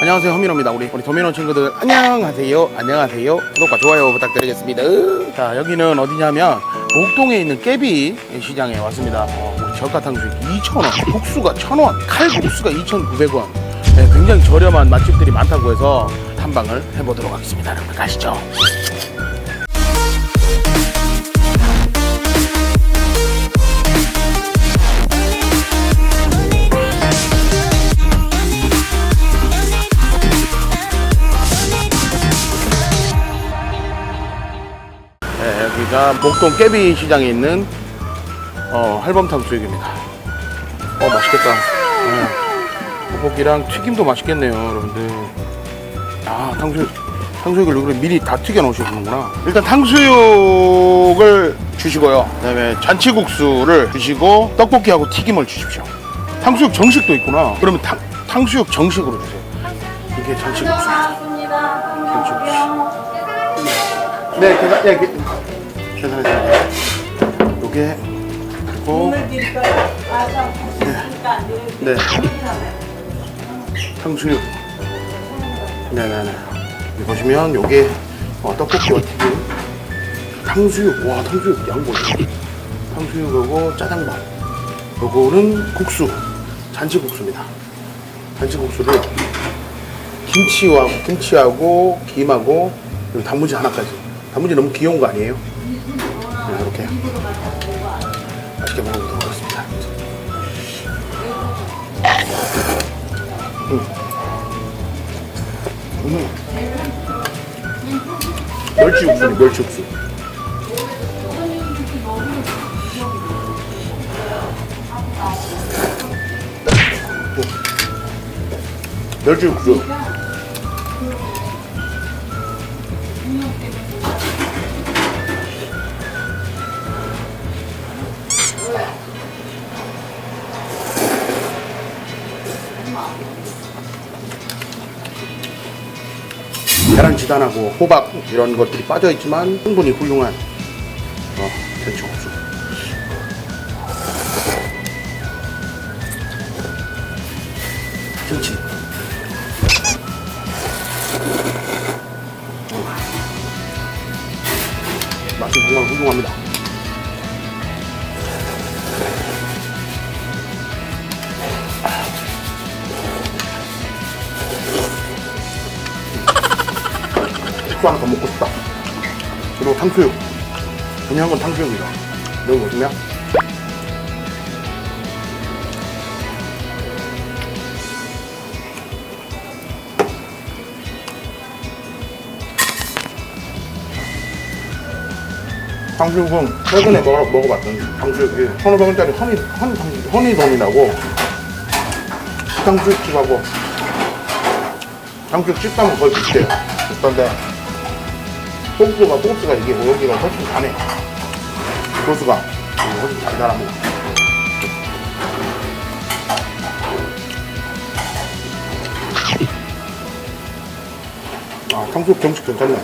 안녕하세요. 허민호입니다. 우리 우리 도민호 친구들. 안녕하세요. 안녕하세요. 구독과 좋아요 부탁드리겠습니다. 자 여기는 어디냐면 목동에 있는 깨비 시장에 왔습니다. 어, 우리 저가탕수육 2,000원 국수가 1,000원 칼국수가 2,900원. 네, 굉장히 저렴한 맛집들이 많다고 해서 탐방을 해보도록 하겠습니다. 여러분 가시죠 네, 여기가 목동 깨비 시장에 있는 어, 할범탕 수육입니다. 어 맛있겠다. 네. 떡볶이랑 튀김도 맛있겠네요, 여러분들. 아 탕수육, 탕수육을 여기 미리 다 튀겨 놓으시는구나. 일단 탕수육을 주시고요. 그 다음에 잔치국수를 주시고 떡볶이하고 튀김을 주십시오. 탕수육 정식도 있구나. 그러면 탕, 탕수육 정식으로 주세요. 이게 잔치국수. 네, 계산, 예, 계- 계산해드릴게요. 요게, 그리고, 네. 탕수육. 네네네. 여기 보시면 요게, 어, 떡볶이와 튀김. 탕수육, 와, 탕수육 양 보세요. 탕수육하고 짜장밥. 요거는 국수. 잔치국수입니다. 잔치국수를 김치와, 김치하고, 김하고, 그리고 단무지 하나까지. 단무지 너무 귀여운 거 아니에요? 네, 이렇게 맛있게 먹어보도록 하겠습니다. 음. 음. 멸치 육수네, 멸치 육수. 음. 멸치 육수. 지단하고 호박 이런 것들이 빠져 있지만 충분히 훌륭한 어, 된장국수. 김치. 음. 맛이 정말 훌륭합니다. 국수 하나 더 먹고 싶다. 그리고 탕수육. 그냥 건 탕수육이다. 여기 보시면. 탕수육은 최근에 먹어, 먹어봤던 탕수육이 1,500원짜리 허니, 허니, 허니돈이라고 탕수육집하고 탕수육 집감은 거의 비슷해요. 비슷한데 소스가 소스가 이게 여기가 훨씬 단해. 소스가 훨씬 달달합니다. 아, 탕수육 정식 괜찮네.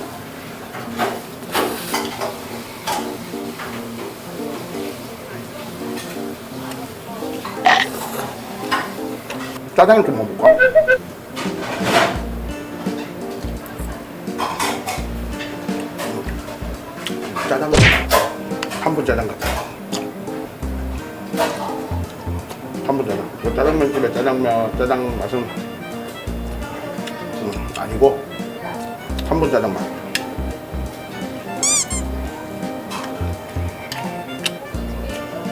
짜장을 좀 먹어볼까? 짜장 같아. 한분 짜장. 그 짜장면 집에 짜장면 짜장 맛은 음, 아니고 한분 짜장 맛.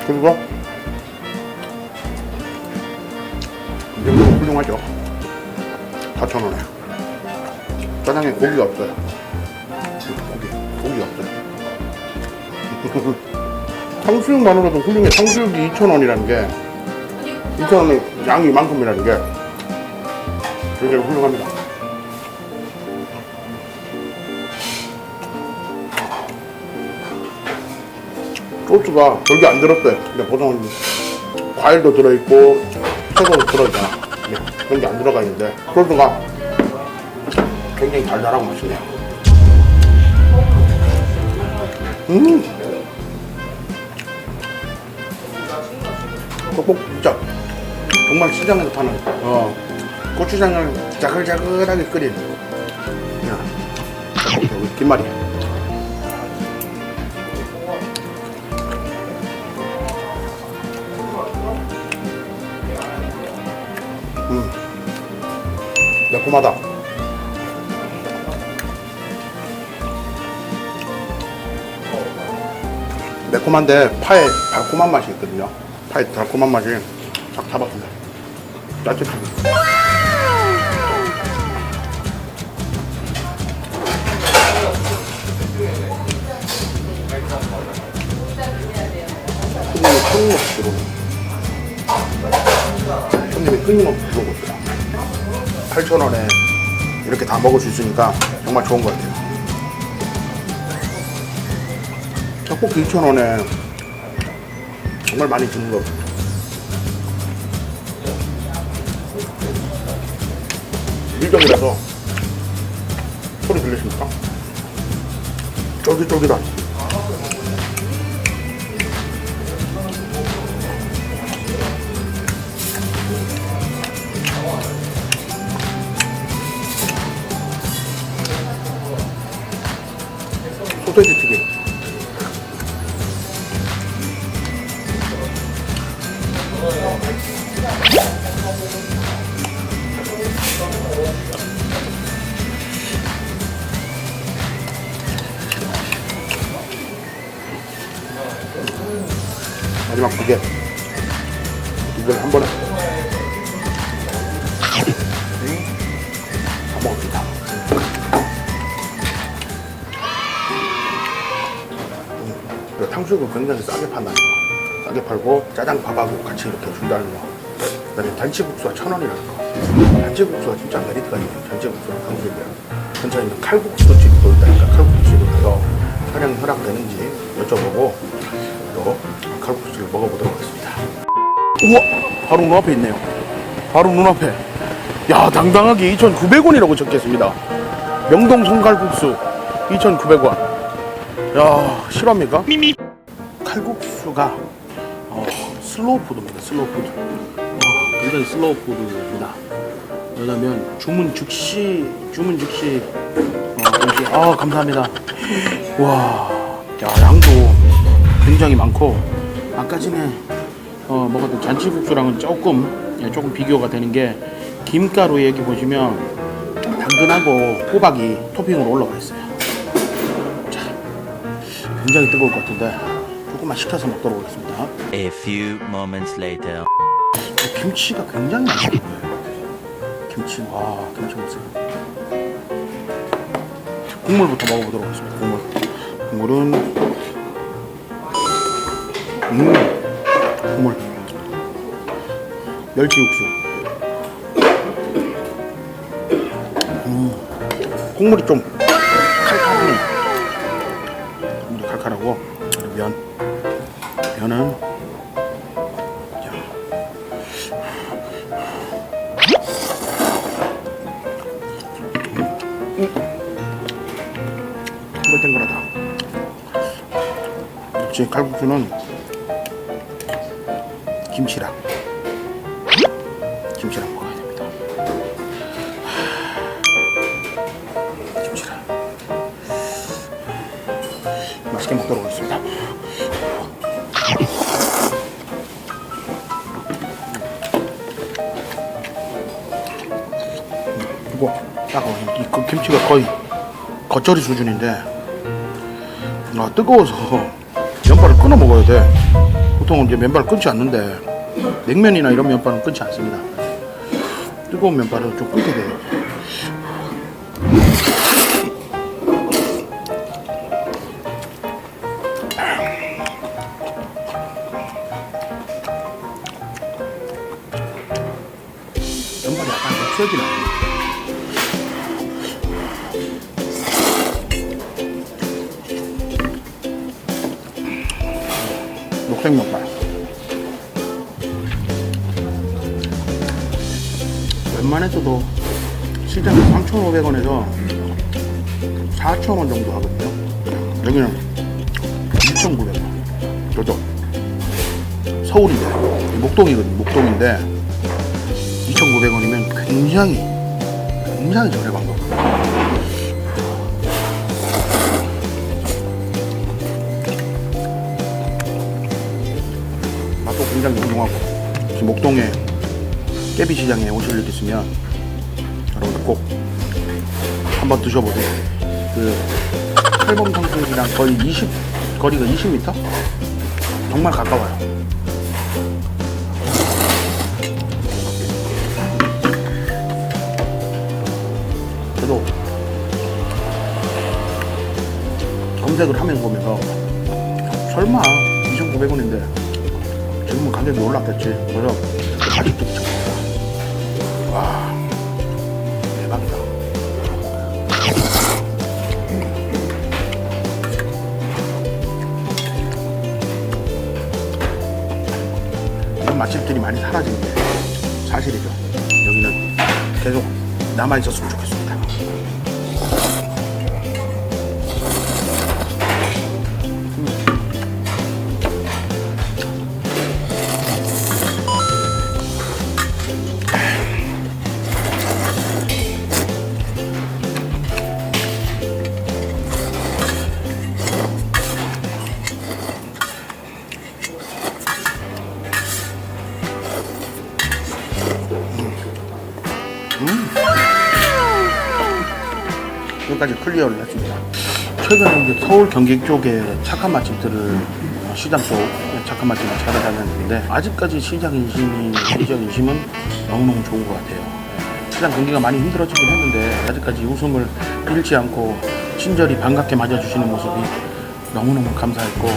그리고 이 정도면 훌륭하죠. 4,000원에. 짜장에 고기가 없어요. 고기, 고기가 없어요. 탕수육만으로도 훌륭해. 탕수육이 2,000원이라는 게, 2,000원의 양이 이만큼이라는 게 되게 훌륭합니다. 소스가 별게 안 들었어요. 근데 보통 과일도 들어있고, 채소도 들어있잖아. 네, 그런 게 안 들어가 있는데, 소스가 굉장히 달달하고 맛있네요. 음! 떡볶이 진짜 정말 시장에서 파는 어, 고추장을 자글자글하게 끓인 야, 여기 김말이. 음 매콤하다. 매콤한데 파에 달콤한 맛이 있거든요 파에 달콤한 맛이 싹 잡았습니다. 짜릿하게. 손님이 끊임없이 들어오고 손님이 끊임없이 들어오고 있어요. 8,000원에 이렇게 다 먹을 수 있으니까 정말 좋은 것 같아요. 떡볶이 2,000원에 정말 많이 주는 거 밀정이라서 소리 들리십니까? 쫄깃쫄깃한. 소세지 튀김 마지막 두 개. 이걸 한 번에. 다 먹읍니다. 음, 그 탕수육을 굉장히 싸게 판다는 거. 싸게 팔고 짜장밥하고 같이 이렇게 준다는 거. 그다음에 잔치국수가 천 원이라는 거. 잔치국수가 진짜 메리트가 있네요. 잔치국수랑 탕수육이랑. 근처에 있는 칼국수 집도 있다니까 칼국수 집을 가서 촬영 허락되는지 여쭤보고 또 칼국수를 먹어보도록 하겠습니다. 우와! 바로 눈앞에 있네요. 바로 눈앞에. 야, 당당하게 2,900원이라고 적겠습니다. 명동 손칼국수 2,900원. 야, 실합니까? 칼국수가 어, 슬로우 푸드입니다. 슬로우 푸드. 어, 굉장히 슬로우 푸드입니다. 왜냐면 주문 즉시 주문 즉시 어. 아 감사합니다. 와, 야 양도 굉장히 많고 아까 전에 어, 먹었던 잔치국수랑은 조금 예, 조금 비교가 되는 게 김가루 여기 보시면 당근하고 호박이 토핑으로 올라가 있어요. 자, 굉장히 뜨거울 것 같은데 조금만 식혀서 먹도록 하겠습니다. A few moments later. 김치가 굉장히 많아요. 김치, 와, 김치 보세요. 국물부터 먹어보도록 하겠습니다. 국물. 국물은, 음, 국물. 멸치 육수. 음, 국물이 좀 칼칼하네. 국물이 칼칼하고, 면. 면은, 탱글탱글하다. 역시 칼국수는 김치랑 김치랑 먹어야 됩니다. 김치랑 맛있게 먹도록 하겠습니다. 이거 따가워. 이그 김치가 거의 겉절이 수준인데 아, 뜨거워서 면발을 끊어 먹어야 돼. 보통은 이제 면발 끊지 않는데 냉면이나 이런 면발은 끊지 않습니다. 뜨거운 면발은 좀 끊게 돼요. 면발이 약간 녹색이 나 웬만해서도 시장에 3,500원에서 4,000원 정도 하거든요. 여기는 2,900원. 저쪽 서울인데 목동이거든요. 목동인데 2,900원이면 굉장히 굉장히 저렴한 거. 맛도 굉장히 지금 목동에 깨비 시장에 오실 일 있으면 여러분들 꼭 한번 드셔보세요. 그 팔범 상수이랑 거의 20 거리가 20m? 정말 가까워요. 저도 검색을 하면서 보면서 설마 2,900원인데 지금은 가격이 올랐겠지. 그래서 아직도 맛집들이 많이 사라진 게 사실이죠. 여기는 계속 남아 있었으면 좋겠습니다. 여기까지 클리어를 했습니다. 최근에 이제 서울 경기 쪽에 착한 맛집들을 어, 시장 쪽 착한 맛집을 찾아다녔는데 아직까지 시장 인심이 시장 인심은 너무너무 좋은 것 같아요. 예, 시장 경기가 많이 힘들어지긴 했는데 아직까지 웃음을 잃지 않고 친절히 반갑게 맞아주시는 모습이 너무너무 감사했고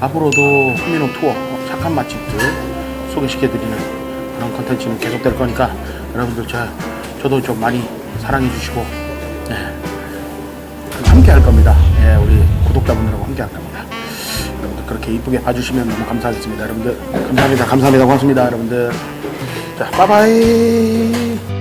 앞으로도 후미노 투어 착한 맛집들 소개시켜드리는 그런 컨텐츠는 계속될 거니까 여러분들 저, 저도 좀 많이 사랑해 주시고 네, 함께 할 겁니다. 예, 우리 구독자분들하고 함께 할 겁니다. 여러분들 그렇게 이쁘게 봐주시면 너무 감사하겠습니다. 여러분들 감사합니다. 감사합니다. 고맙습니다. 여러분들 자, 빠바이.